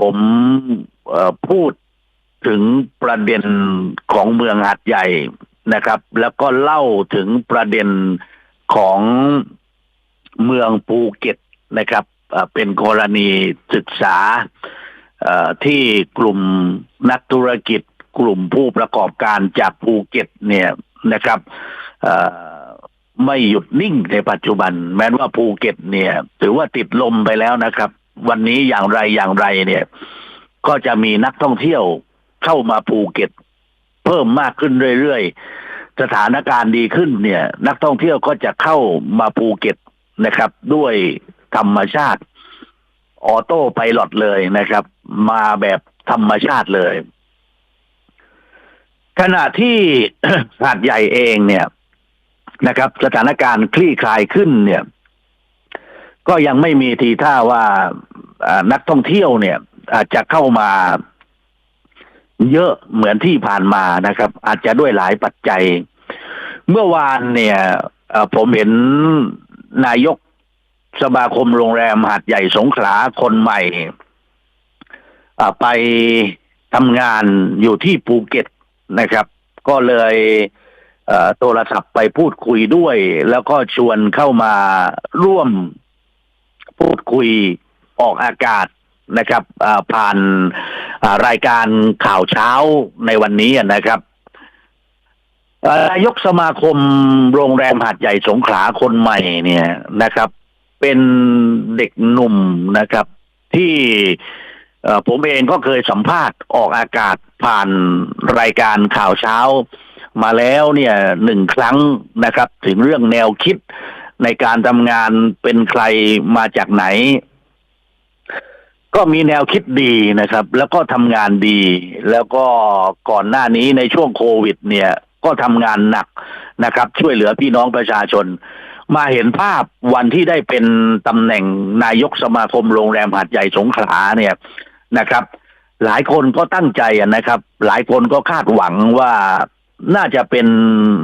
ผมพูดถึงประเด็นของเมืองหาดใหญ่นะครับ แล้วก็เล่าถึงประเด็นของเมืองภูเก็ตนะครับเป็นกรณีศึกษาที่กลุ่มนักธุรกิจกลุ่มผู้ประกอบการจากภูเก็ตเนี่ยนะครับไม่หยุดนิ่งในปัจจุบัน แม้ว่าภูเก็ตเนี่ย ถือว่าติดลมไปแล้วนะครับ วันนี้อย่างไรอย่างไรเนี่ย ก็จะมีนักท่องเที่ยวเข้ามาภูเก็ต เพิ่มมากขึ้นเรื่อยๆ สถานการณ์ดีขึ้นเนี่ย นักท่องเที่ยวก็จะเข้ามาภูเก็ตนะครับ ด้วยธรรมชาติ ออโต้ไพลอตเลยนะครับ มาแบบธรรมชาติเลย ขณะที่หาดใหญ่เองเนี่ยนะครับ สถานการณ์คลี่คลายขึ้นเนี่ย ก็ยังไม่มีทีท่าว่านักท่องเที่ยวเนี่ย อาจจะเข้ามาเยอะเหมือนที่ผ่านมานะครับ อาจจะด้วยหลายปัจจัย เมื่อวานเนี่ยผมเห็นนายกสมาคมโรงแรมหาดใหญ่สงขลาคนใหม่ไปทำงานอยู่ที่ภูเก็ตนะครับ ก็เลยโทรศัพท์ไปพูดคุยด้วย แล้วก็ชวนเข้ามาร่วม พูดคุยออกอากาศนะครับผ่านรายการข่าวเช้าในวันนี้นะครับนายกสมาคมโรงแรมหาดใหญ่สงขลาคนใหม่เนี่ยนะครับ เป็นเด็กหนุ่มนะครับ ที่ผมเองก็เคยสัมภาษณ์ออกอากาศผ่านรายการข่าวเช้ามาแล้วเนี่ยหนึ่งครั้งนะครับ ถึงเรื่องแนวคิด ในการทำงานเป็นใครมาจากไหน ก็มีแนวคิดดีนะครับ แล้วก็ทำงานดี แล้วก็ก่อนหน้านี้ในช่วงโควิด เนี่ย ก็ทำงานหนักนะครับ ช่วยเหลือพี่น้องประชาชน มาเห็นภาพวันที่ได้เป็นตำแหน่งนายกสมาคมโรงแรมหาดใหญ่สงขลาเนี่ยนะครับ หลายคนก็ตั้งใจนะครับ หลายคนก็คาดหวังว่าน่าจะเป็น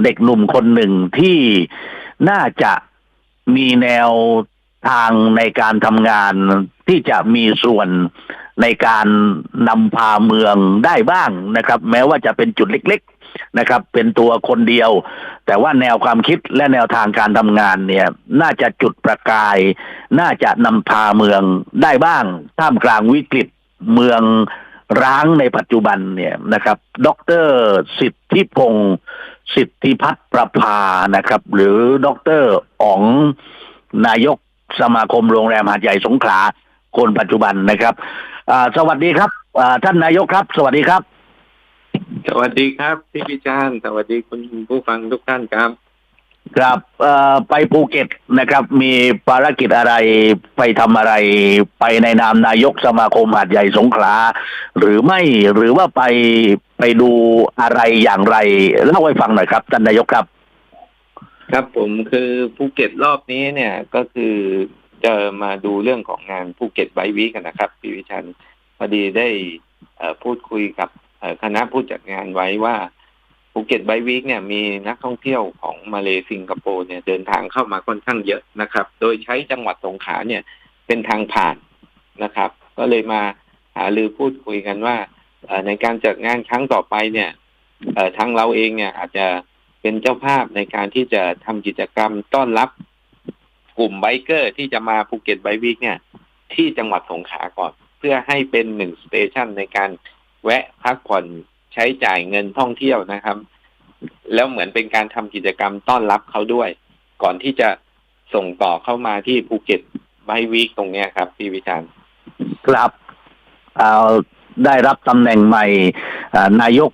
เด็กหนุ่มคนหนึ่งที่น่าจะ มีแนวทางในการทำงานที่จะมีส่วนในการนำพาเมืองได้บ้างนะครับ แม้ว่าจะเป็นจุดเล็ก ๆนะครับ เป็นตัวคนเดียว แต่ว่าแนวความคิดและแนวทางการทำงานเนี่ย น่าจะจุดประกาย น่าจะนำพาเมืองได้บ้าง ท่ามกลางวิกฤตเมืองร้างในปัจจุบันเนี่ยนะครับ ดรสิทธิพงศ์ สิทธิพัฒน์ประภานะครับ หรือดรอ๋องนายกสมาคมโรงแรมหาดใหญ่สงขลาคนปัจจุบันนะครับสวัสดีครับท่านนายกครับ สวัสดีครับ สวัสดีครับพี่พิจารณ์สวัสดีคุณผู้ฟังทุกท่านครับ ครับเอ่อไปภูเก็ตนะครับ มีภารกิจอะไรไปทำอะไรไปในนามนายกสมาคมหาดใหญ่สงขลาหรือไม่หรือว่าไปไปดูอะไรอย่างไรเล่าให้ฟังหน่อยครับท่านนายกครับ ครับผมคือภูเก็ตรอบนี้เนี่ยก็คือจะมาดูเรื่องของงานภูเก็ตไบวีกันนะครับพี่วิชันพอดีได้พูดคุยกับคณะผู้จัดงานไว้ว่า ภูเก็ตไบวีคเนี่ยมีนักท่องเที่ยวของมาเลสิงคโปร์เนี่ยเดินทางเข้ามาค่อนข้างเยอะนะครับ โดยใช้จังหวัดสงขลาเนี่ยเป็นทางผ่านนะครับ ก็เลยมาหารือพูดคุยกันว่าในการจัดงานครั้งต่อไปเนี่ยทางเราเองเนี่ยอาจจะเป็นเจ้าภาพในการที่จะทำกิจกรรมต้อนรับกลุ่มไบเกอร์ที่จะมาภูเก็ตไบวีคเนี่ย ที่จังหวัดสงขลาก่อน เพื่อให้เป็นหนึ่งสเตชันในการแวะพักผ่อน ใช้จ่ายเงินท่องเที่ยวนะครับ แล้วเหมือนเป็นการทำกิจกรรมต้อนรับเขาด้วย ก่อนที่จะส่งต่อเข้ามาที่ภูเก็ตไบวีคตรงเนี้ยครับ พี่วิจารณ์ครับเอาได้รับตำแหน่งใหม่นายก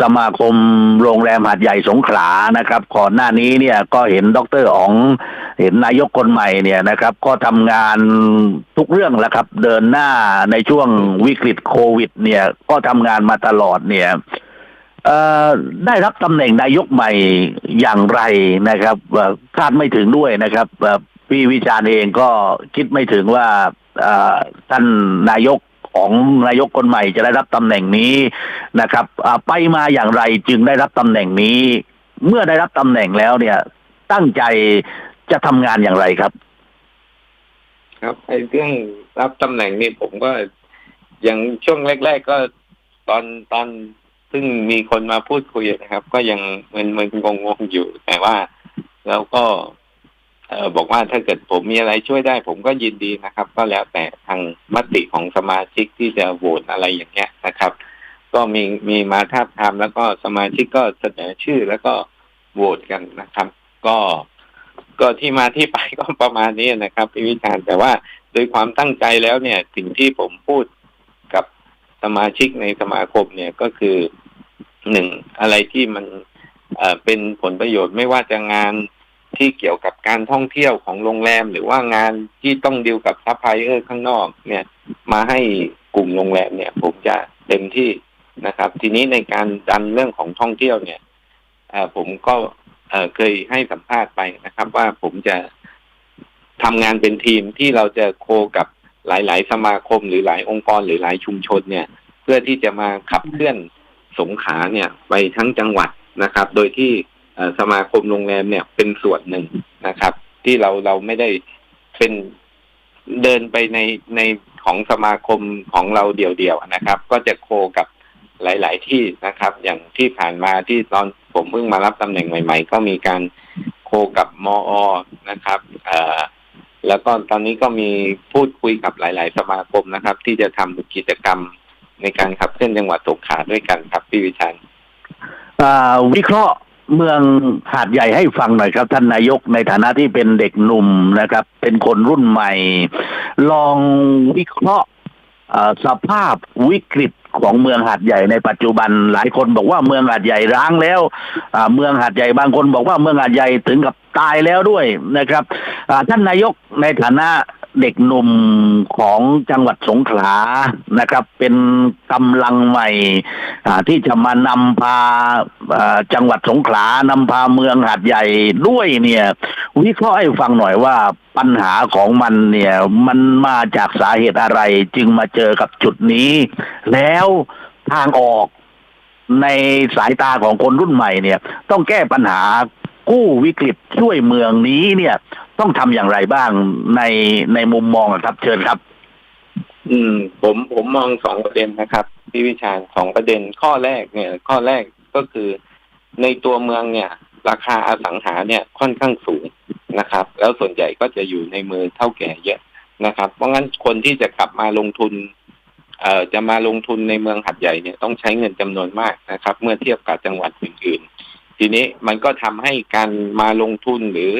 สมาคมโรงแรมหาดใหญ่สงขลานะครับ ก่อนหน้านี้เนี่ยก็เห็นดรอ๋อง เห็นนายกคนใหม่เนี่ยนะครับ ก็ทำงานทุกเรื่องแล้วครับ เดินหน้าในช่วงวิกฤตโควิด เนี่ย ก็ทำงานมาตลอดเนี่ยได้รับตำแหน่งนายกใหม่อย่างไรนะครับคาดไม่ถึงด้วยนะครับพี่วิจารณ์เองก็คิดไม่ถึงว่าท่านนายกของนายกคนใหม่จะได้รับตำแหน่งนี้นะครับไปมาอย่างไรจึงได้รับตำแหน่งนี้ เมื่อได้รับตำแหน่งแล้วเนี่ย ตั้งใจ จะทำงานอย่างไรครับ ครับไอ้เรื่องรับตำแหน่งนี่ผมก็อย่างช่วงแรก ๆ ก็ตอนตอนซึ่งมีคนมาพูดคุยนะครับ ก็ยังมันมันงงงๆอยู่ แต่ว่าแล้วก็ เออบอกว่าถ้าเกิดผมมีอะไรช่วยได้ ผมก็ยินดีนะครับ ก็แล้วแต่ทางมติของสมาชิกที่จะโหวตอะไรอย่างเงี้ยนะครับ ก็มีมีมาทาบทามแล้วก็สมาชิกก็เสนอชื่อแล้วก็โหวตกันนะครับ ก็ ก็ที่มาที่ไปก็ประมาณนี้นะครับพี่วิจารณ์แต่ว่าโดยความตั้งใจแล้วเนี่ย สิ่งที่ผมพูดกับสมาชิกในสมาคมเนี่ยก็คือหนึ่งอะไรที่มันเป็นผลประโยชน์ไม่ว่าจะงานที่เกี่ยวกับการท่องเที่ยวของโรงแรม หรือว่างานที่ต้องดีลกับซัพพลายเออร์ข้างนอกเนี่ย มาให้กลุ่มโรงแรมเนี่ย ผมจะเต็มที่นะครับ ทีนี้ในการดันเรื่องของท่องเที่ยวเนี่ยผมก็ เคยให้สัมภาษณ์ไปนะครับ ว่าผมจะทำงานเป็นทีมที่เราจะโคกับหลาย ๆ สมาคม หรือหลายองค์กรหรือหลายชุมชนเนี่ย เพื่อที่จะมาขับเคลื่อนสงขาเนี่ย ไปทั้งจังหวัดนะครับ โดยที่สมาคมโรงแรมเนี่ยเป็นส่วนหนึ่งนะครับ ที่เราเราไม่ได้เป็นเดินไปในในของสมาคมของเราเดี่ยวๆนะครับ ก็จะโคกับ หลาย ๆ ที่นะครับ อย่างที่ผ่านมาที่ตอนผมเพิ่งมารับตำแหน่งใหม่ ๆ ก็มีการโคกับมอนะครับเอ่อแล้วก็ตอนนี้ก็มีพูดคุยกับหลาย ๆ สมาคมนะครับ ที่จะทำกิจกรรมในการขับเคลื่อนจังหวัดสงขลาด้วยกันครับพี่วิชันวิเคราะห์เมืองหาดใหญ่ให้ฟังหน่อยครับ ท่านนายกในฐานะที่เป็นเด็กหนุ่มนะครับ เป็นคนรุ่นใหม่ ลองวิเคราะห์สภาพวิกฤต ของเมืองหัดใหญ่ในปัจจุบันหลายคนบอกว่าเมืองหัดใหญ่ร้างแล้วเมืองหัดใหญ่บางคนบอกว่าเมืองหัดใหญ่ถึงกับตายแล้วด้วยนะครับท่านนายกในฐานะ เด็กหนุ่มของจังหวัดสงขลานะครับ เป็นกำลังใหม่ที่จะมานำพาจังหวัดสงขลานำพาเมืองหาดใหญ่ด้วยเนี่ย วิเคราะห์ให้ฟังหน่อยว่าปัญหาของมันเนี่ย มันมาจากสาเหตุอะไร จึงมาเจอกับจุดนี้ แล้วทางออกในสายตาของคนรุ่นใหม่เนี่ย ต้องแก้ปัญหากู้วิกฤตช่วยเมืองนี้เนี่ย ต้องทำอย่างไรบ้างในในมุมมองอะครับ เชิญครับ อืม ผมผมมองสองประเด็นนะครับพี่วิชาสองประเด็นข้อแรกเนี่ย ข้อแรกก็คือในตัวเมืองเนี่ย ราคาอสังหาเนี่ยค่อนข้างสูงนะครับ แล้วส่วนใหญ่ก็จะอยู่ในมือเท่าแก่เยอะนะครับ เพราะงั้นคนที่จะกลับมาลงทุนเอ่อจะมาลงทุนในเมืองหัดใหญ่เนี่ยต้องใช้เงินจำนวนมากนะครับ เมื่อเทียบกับจังหวัดอื่น ๆ ทีนี้มันก็ทำให้การมาลงทุนหรือ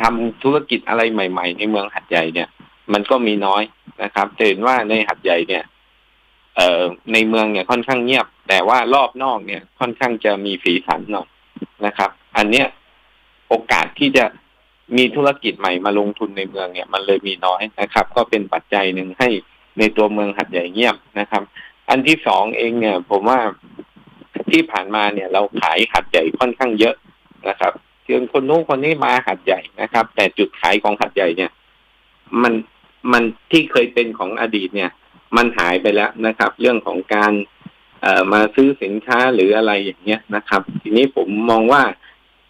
ทำธุรกิจอะไรใหม่ ๆ ในเมืองหัดใหญ่เนี่ย มันก็มีน้อยนะครับจะเห็นว่าในหัดใหญ่เนี่ย เอ่อในเมืองเนี่ยค่อนข้างเงียบ แต่ว่ารอบนอกเนี่ย ค่อนข้างจะมีสีสันหน่อยนะครับ อันเนี้ยโอกาสที่จะมีธุรกิจใหม่มาลงทุนในเมืองเนี่ย มันเลยมีน้อยนะครับ ก็เป็นปัจจัยหนึ่งให้ในตัวเมืองหัดใหญ่เงียบนะครับ อันที่สองเองเนี่ย ผมว่าที่ผ่านมาเนี่ย เราขายหัดใหญ่ค่อนข้างเยอะนะครับ เชิญคนนู้นคนนี้มาหัดใหญ่นะครับ แต่จุดขายของหัดใหญ่เนี่ย มันมันที่เคยเป็นของอดีตเนี่ย มันหายไปแล้วนะครับ เรื่องของการเอ่อมาซื้อสินค้าหรืออะไรอย่างเงี้ยนะครับ ทีนี้ผมมองว่า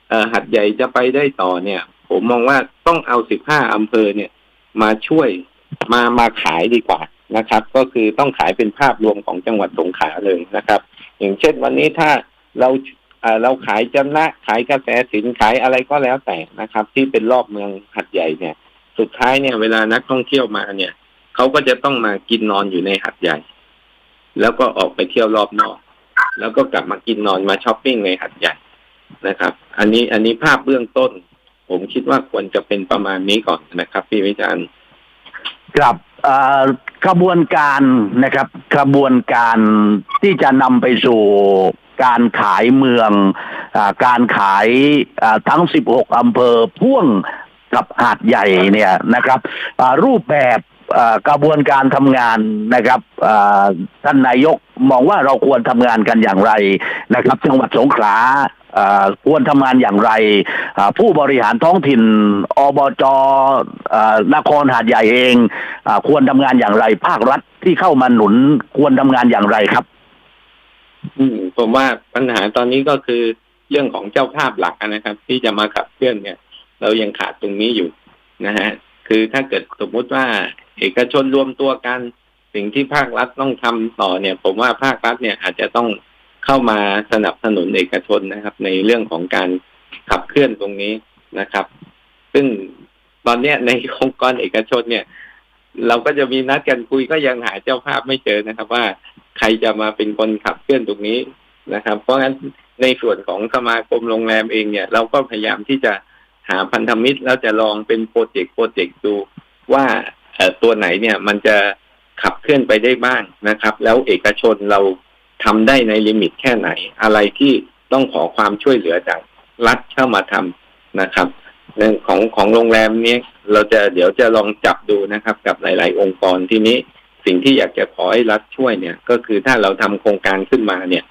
เอ่อหัดใหญ่จะไปได้ต่อเนี่ย ผมมองว่าต้องเอาสิบห้าอำเภอเนี่ย มาช่วยมามาขายดีกว่านะครับ ก็คือต้องขายเป็นภาพรวมของจังหวัดสงขลาเลยนะครับ อย่างเช่นวันนี้ถ้าเรา เราขายจำนะขายกาแฟสินขายอะไรก็แล้วแต่นะครับ ที่เป็นรอบเมืองหัดใหญ่เนี่ย สุดท้ายเนี่ยเวลานักท่องเที่ยวมาเนี่ยเขาก็จะต้องมากินนอนอยู่ในหัดใหญ่ แล้วก็ออกไปเที่ยวรอบนอก แล้วก็กลับมากินนอนมาช้อปปิ้งในหัดใหญ่นะครับ อันนี้อันนี้ภาพเบื้องต้น ผมคิดว่าควรจะเป็นประมาณนี้ก่อนนะครับพี่วิจารณ์ครับอ่อกระบวนการนะครับกระบวนการที่จะนำไปสู่ การขายเมืองอการขายทั้ง 16 อำเภอพ่วงกับหาดใหญ่เนี่ยนะครับรูปแบบกระบวนการทำงานนะครับท่านนายกมองว่าเราควรทำงานกันอย่างไรนะครับ จังหวัดสงขลาควรทำงานอย่างไร ผู้บริหารท้องถิ่นอบจอนครหาดใหญ่เองอควรทำงานอย่างไร ภาครัฐที่เข้ามาหนุนควรทำงานอย่างไรครับ อืมผมว่าปัญหาตอนนี้ก็คือเรื่องของเจ้าภาพหลักนะครับ ที่จะมาขับเคลื่อนเนี่ย เรายังขาดตรงนี้อยู่นะฮะ คือถ้าเกิดสมมุติว่า เอกชนรวมตัวกัน สิ่งที่ภาครัฐต้องทำต่อเนี่ย ผมว่าภาครัฐเนี่ยอาจจะต้องเข้ามาสนับสนุนเอกชนนะครับ ในเรื่องของการขับเคลื่อนตรงนี้นะครับ ซึ่งตอนเนี้ยในองค์กรเอกชนเนี่ย เราก็จะมีนัดกันคุยก็ยังหาเจ้าภาพไม่เจอนะครับ ว่า ใครจะมาเป็นคนขับเคลื่อนตรงนี้นะครับ เพราะงั้นในส่วนของสมาคมโรงแรมเองเนี่ย เราก็พยายามที่จะหาพันธมิตรแล้วจะลองเป็นโปรเจกต์โปรเจกต์ดูว่าเอ่อตัวไหนเนี่ยมันจะขับเคลื่อนไปได้บ้างนะครับ แล้วเอกชนเราทำได้ในลิมิตแค่ไหน อะไรที่ต้องขอความช่วยเหลือจากรัฐเข้ามาทำนะครับเรื่องของของโรงแรมเนี้เราจะเดี๋ยวจะลองจับดูนะครับ กับหลาย ๆ องค์กรที่นี้ สิ่งที่อยากจะขอให้รัฐช่วยเนี่ย ก็คือถ้าเราทำโครงการขึ้นมาเนี่ย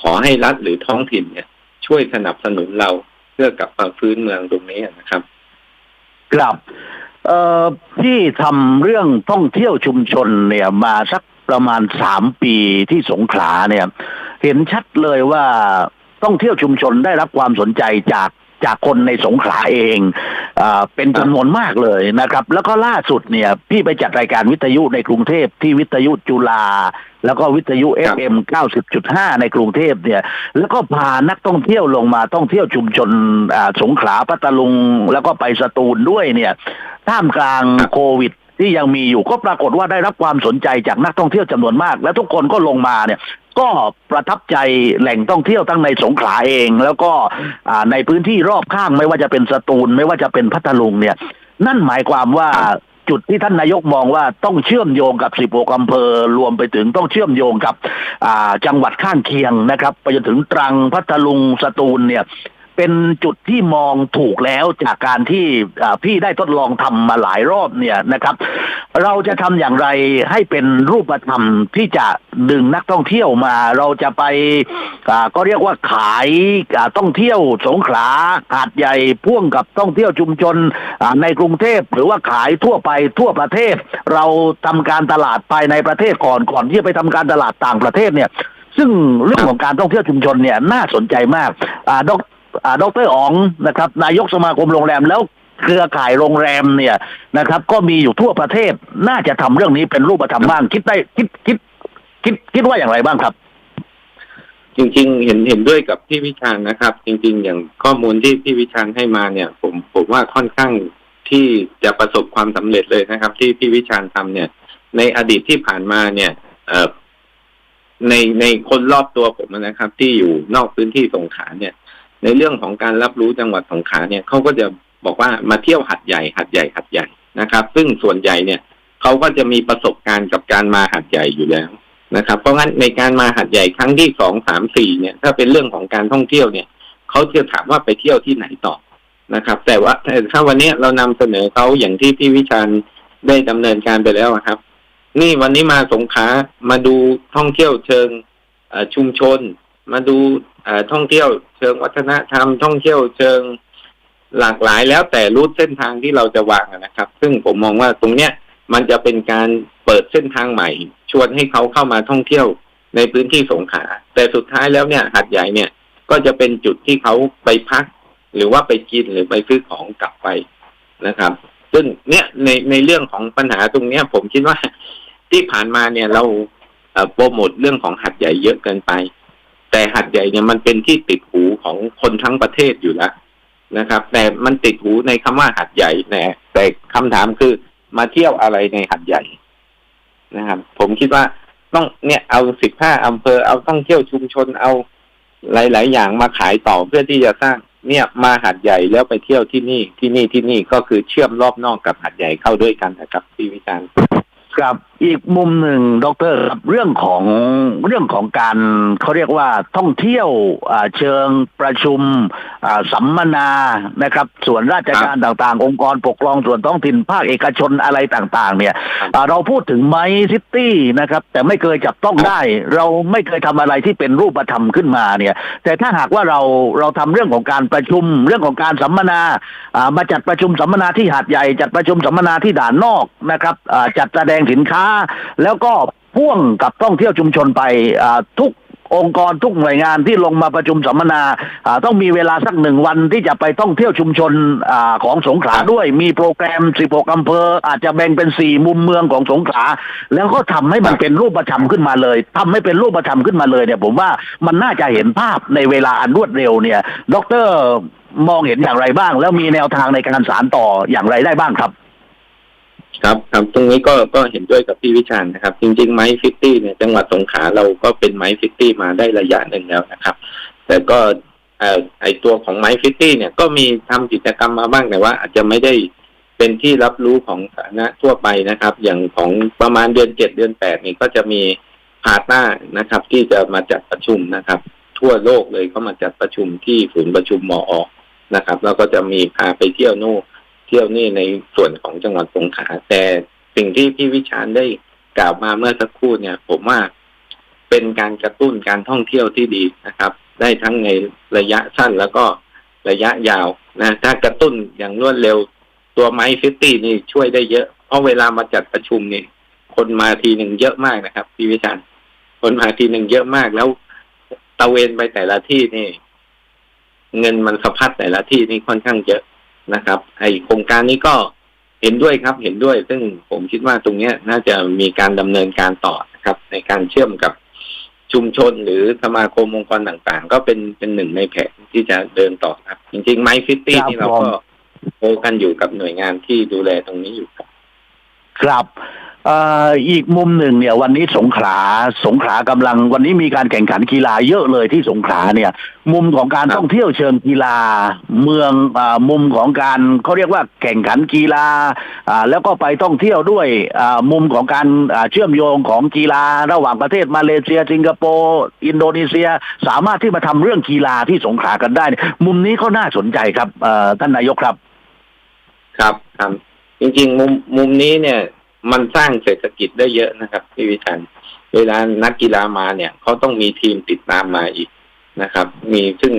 ขอให้รัฐหรือท้องถิ่นเนี่ย ช่วยสนับสนุนเราเพื่อกลับมาฟื้นเมืองตรงนี้นะครับครับเอ่อพี่ทำเรื่องท่องเที่ยวชุมชนเนี่ยมาสักประมาณสามปีที่สงขลาเนี่ย เห็นชัดเลยว่าท่องเที่ยวชุมชนได้รับความสนใจจาก จากคนในสงขลาเองอาเป็นจำนวนมากเลยนะครับ แล้วก็ล่าสุดเนี่ยพี่ไปจัดรายการวิทยุในกรุงเทพที่วิทยุจุฬาแล้วก็วิทยุครับ FM 90.5 ในกรุงเทพเนี่ย แล้วก็พานักท่องเที่ยวลงมาท่องเที่ยวชุมชนอ่าสงขลาพัทลุง แล้วก็ไปสตูลด้วยเนี่ยท่ามกลางครับโควิด ที่ยังมีอยู่ก็ปรากฏว่าได้รับความสนใจจากนักท่องเที่ยวจำนวนมาก และทุกคนก็ลงมาเนี่ยก็ประทับใจแหล่งท่องเที่ยวทั้งในสงขลาเอง แล้วก็ในพื้นที่รอบข้างไม่ว่าจะเป็นสตูล ไม่ว่าจะเป็นพัทลุงเนี่ย นั่นหมายความว่าจุดที่ท่านนายกมองว่าต้องเชื่อมโยงกับ 16 อำเภอ รวมไปถึงต้องเชื่อมโยงกับจังหวัดข้างเคียงนะครับ ไปจนถึงตรังพัทลุงสตูลเนี่ย เป็นจุดที่มองถูกแล้วจากการที่พี่ได้ทดลองทำมาหลายรอบเนี่ยนะครับ เราจะทำอย่างไรให้เป็นรูปธรรมที่จะดึงนักท่องเที่ยวมา เราจะไปก็เรียกว่าขายอ่าท่องเที่ยวสงขลาหาดใหญ่พ่วงกับท่องเที่ยวชุมชนในกรุงเทพหรือว่าขายทั่วไปทั่วประเทศ เราทำการตลาดภายในประเทศก่อนก่อนที่จะไปทำการตลาดต่างประเทศเนี่ย ซึ่งเรื่องของการท่องเที่ยวชุมชนเนี่ยน่าสนใจมากอ่าดอก ดรอ๋องนะครับ นายกสมาคมโรงแรมแล้วเครือข่ายโรงแรมเนี่ยนะครับ ก็มีอยู่ทั่วประเทศน่าจะทำเรื่องนี้เป็นรูปธรรมบ้างคิดได้คิดคิด คิดคิดว่าอย่างไรบ้างครับ จริง ๆ เห็นเห็นด้วยกับพี่วิชาญนะครับ จริง ๆ อย่างข้อมูลที่พี่วิชาญให้มาเนี่ย ผมผมว่าค่อนข้างที่จะประสบความสำเร็จเลยนะครับ ที่พี่วิชาญทำเนี่ย ในอดีตที่ผ่านมาเนี่ย เอ่อในในคนรอบตัวผมนะครับ ที่อยู่นอกพื้นที่สงขลาเนี่ย ในเรื่องของการรับรู้จังหวัดสงขลาเนี่ยเขาก็จะบอกว่ามาเที่ยวหัดใหญ่หัดใหญ่หัดใหญ่นะครับ ซึ่งส่วนใหญ่เนี่ยเขาก็จะมีประสบการณ์กับการมาหัดใหญ่อยู่แล้วนะครับ เพราะงั้นในการมาหัดใหญ่ครั้งที่สองสามสี่เนี่ย ถ้าเป็นเรื่องของการท่องเที่ยวเนี่ยเขาจะถามว่าไปเที่ยวที่ไหนต่อนะครับ แต่ว่าถ้าวันนี้เรานำเสนอเขาอย่างที่พี่วิชาญได้ดำเนินการไปแล้วครับ นี่วันนี้มาสงขลามาดูท่องเที่ยวเชิงชุมชน มาดูท่องเที่ยวเชิงวัฒนธรรมท่องเที่ยวเชิงหลากหลายแล้วแต่รูทเส้นทางที่เราจะวางนะครับ ซึ่งผมมองว่าตรงเนี้ยมันจะเป็นการเปิดเส้นทางใหม่ ชวนให้เขาเข้ามาท่องเที่ยวในพื้นที่สงขลาแต่สุดท้ายแล้วเนี่ยหัดใหญ่เนี่ยก็จะเป็นจุดที่เขาไปพัก หรือว่าไปกินหรือไปซื้อของกลับไปนะครับ ซึ่งเนี่ยในในเรื่องของปัญหาตรงเนี้ย ผมคิดว่าที่ผ่านมาเนี่ยเราโปรโมทเรื่องของหัดใหญ่เยอะเกินไป แต่หัดใหญ่เนี่ยมันเป็นที่ติดหูของคนทั้งประเทศอยู่แล้วนะครับ แต่มันติดหูในคำว่าหัดใหญ่นะแต่คำถามคือมาเที่ยวอะไรในหัดใหญ่นะครับ ผมคิดว่าต้องเนี่ยเอาสิบห้าอำเภอเอาต้องเที่ยวชุมชนเอาหลาย ๆ อย่างมาขายต่อเพื่อที่จะสร้างเนี่ยมาหัดใหญ่แล้วไปเที่ยวที่นี่ที่นี่ที่นี่ก็คือเชื่อมรอบนอกกับหัดใหญ่เข้าด้วยกันนะครับพี่วิจารณ์ ครับอีกมุมหนึ่งดรครับเรื่องของเรื่องของการเขาเรียกว่าท่องเที่ยวอ่าเชิงประชุมอ่าสัมมนานะครับ ส่วนราชการต่างๆ องค์กรปกครองส่วนท้องถิ่นภาคเอกชนอะไรต่าง ๆ เนี่ยครับอ่าเราพูดถึงไมซิตี้นะครับ แต่ไม่เคยจับต้องได้ เราไม่เคยทำอะไรที่เป็นรูปธรรมขึ้นมาเนี่ย แต่ถ้าหากว่าเราเราทำเรื่องของการประชุมเรื่องของการสัมมนาอ่ามาจัดประชุมสัมมนาที่หาดใหญ่จัดประชุมสัมมนาที่ด่านนอกนะครับอ่าจัดแสดงสินค้า แล้วก็พ่วงกับท่องเที่ยวชุมชนไปอ่าทุกองค์กรทุกหน่วยงานที่ลงมาประชุมสัมมนาอ่าต้องมีเวลาสักหนึ่งวันที่จะไปท่องเที่ยวชุมชนอาของสงขลาด้วยมีโปรแกรม 16อำเภอ อาจจะแบ่งเป็น 4 มุมเมืองของสงขลาแล้วก็ทำให้มันเป็นรูปธรรมขึ้นมาเลยทำให้เป็นรูปธรรมขึ้นมาเลยเนี่ยผมว่ามันน่าจะเห็นภาพในเวลาอันรวดเร็วเนี่ยดรมองเห็นอย่างไรบ้าง แล้วมีแนวทางในการสารต่ออย่างไรได้บ้างครับ ครับครับตรงนี้ก็ก็เห็นด้วยกับพี่วิชาญนะครับ จริงๆไม้ฟิฟตี้เนี่ยจังหวัดสงขลาเราก็เป็นไม้ฟิฟตี้มาได้ระยะหนึ่งแล้วนะครับ แต่ก็เอ่อไอตัวของไม้ฟิฟตี้เนี่ยก็มีทำกิจกรรมมาบ้างแต่ว่า อาจจะไม่ได้เป็นที่รับรู้ของสาธารณะทั่วไปนะครับ อย่างของประมาณเดือนเจ็ดเดือนแปดนี่ก็จะมีพาร์ทหน้านะครับ ที่จะมาจัดประชุมนะครับ ทั่วโลกเลยเขามาจัดประชุมที่ศูนย์ประชุมมอนะครับ แล้วก็จะมีพาไปเที่ยวนู่น เที่ยวนี่ในส่วนของจังหวัดสงขลาแต่สิ่งที่พี่วิชาญได้กล่าวมาเมื่อสักครู่เนี่ย ผมว่าเป็นการกระตุ้นการท่องเที่ยวที่ดีนะครับ ได้ทั้งในระยะสั้นแล้วก็ระยะยาวนะถ้ากระตุ้นอย่างรวดเร็วตัวไม้ฟิตี้นี่ช่วยได้เยอะ เพราะเวลามาจัดประชุมนี่คนมาทีหนึ่งเยอะมากนะครับพี่วิชาญคนมาทีหนึ่งเยอะมากแล้วตะเวนไปแต่ละที่นี่ เงินมันสะพัดแต่ละที่นี่ค่อนข้างเยอะ นะครับ ไอโครงการนี้ก็เห็นด้วยครับเห็นด้วย ซึ่งผมคิดว่าตรงเนี้ยน่าจะมีการดำเนินการต่อนะครับ ในการเชื่อมกับชุมชนหรือสมาคมองค์กรต่างๆ ก็เป็นเป็นหนึ่งในแผนที่จะเดินต่อครับ จริงๆไมฟิตตี้ครับนี่เราผมก็โคกันอยู่กับหน่วยงานที่ดูแลตรงนี้อยู่ครับครับเอ่ออีกมุมหนึ่งเนี่ย วันนี้สงขลาสงขลากำลัง วันนี้มีการแข่งขันกีฬาเยอะเลยที่สงขลาเนี่ย มุมของการครับท่องเที่ยวเชิงกีฬาเมืองอามุมของการเขาเรียกว่าแข่งขันกีฬาอ่าแล้วก็ไปท่องเที่ยวด้วยอ่ามุมของการอ่าเชื่อมโยงของกีฬาระหว่างประเทศมาเลเซีย สิงคโปร์อินโดนีเซียสามารถที่มาทำเรื่องกีฬาที่สงขลากันได้เนี่ยมุมนี้ก็น่าสนใจครับเอ่อท่านนายกครับ ครับครับจริงๆ มุมมุมนี้เนี่ย มันสร้างเศรษฐกิจได้เยอะนะครับพี่วิชันเวลานักกีฬามาเนี่ยเขาต้องมีทีมติดตามมาอีกนะครับ มีซึ่ง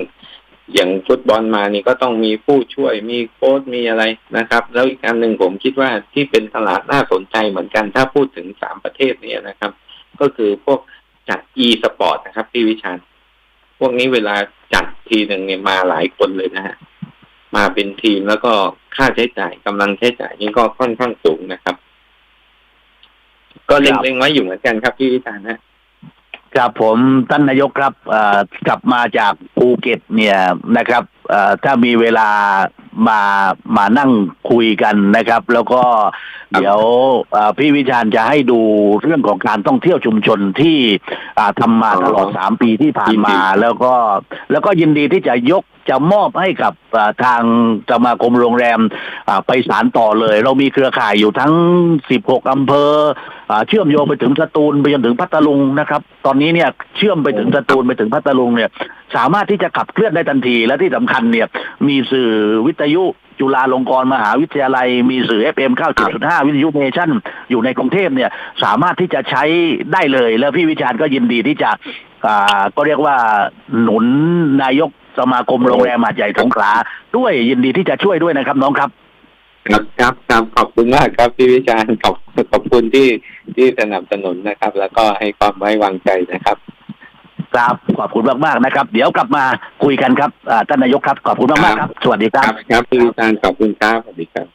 อย่างฟุตบอลมานี่ก็ต้องมีผู้ช่วยมีโค้ชมีอะไรนะครับ แล้วอีกอันหนึ่งผมคิดว่าที่เป็นตลาดน่าสนใจเหมือนกันถ้าพูดถึงสามประเทศนี้นะครับ ก็คือพวกจัด e สปอร์ตนะครับพี่วิชันพวกนี้เวลาจัดทีหนึ่งเนี่ยมาหลายคนเลยนะฮะมาเป็นทีมแล้วก็ค่าใช้จ่ายกำลังใช้จ่ายนี่ก็ค่อนข้างสูงนะครับ ก็เล็งๆไว้อยู่เหมือนกันครับพี่วิธานนะครับผมท่านนายกครับเอ่อกลับมาจากภูเก็ตเนี่ยนะครับเอ่อถ้ามีเวลามามานั่งคุยกันนะครับ แล้วก็เดี๋ยวเอ่อพี่วิชาญจะให้ดูเรื่องของการท่องเที่ยวชุมชนที่อ่าทำมาตลอดสามปีที่ผ่านมา แล้วก็แล้วก็ยินดีที่จะยกจะมอบให้กับอ่าทางสมาคมโรงแรมอ่าไปสารต่อเลย เรามีเครือข่ายอยู่ทั้ง 16 อำเภออ่า เชื่อมโยงไปถึงสตูลไปจนถึงพัทลุงนะครับ ตอนนี้เนี่ยเชื่อมไปถึงสตูลไปถึงพัทลุงเนี่ยสามารถที่จะขับเคลื่อนได้ทันที และที่สำคัญเนี่ยมีสื่อวิทยุจุฬาลงกรณ์มหาวิทยาลัย มีสื่อ FM 97.5 วิทยุเนชั่น อยู่ในกรุงเทพเนี่ยสามารถที่จะใช้ได้เลย แล้วพี่วิชาญก็ยินดีที่จะอ่าก็เรียกว่าหนุนนายกสมาคมโรงแรมหาดใหญ่สงขลาด้วยยินดีที่จะช่วยด้วยนะครับน้องครับ ครับครับครับขอบคุณมากครับพี่วิชาญขอบขอบคุณที่ที่สนับสนุนนะครับ แล้วก็ให้ความไว้วางใจนะครับครับขอบคุณมากๆนะครับ เดี๋ยวกลับมาคุยกันครับอ่าท่านนายกครับ ขอบคุณมากๆครับ สวัสดีคครับรับ ครับพี่วิชาญขอบคุณครับสวัสดีครับ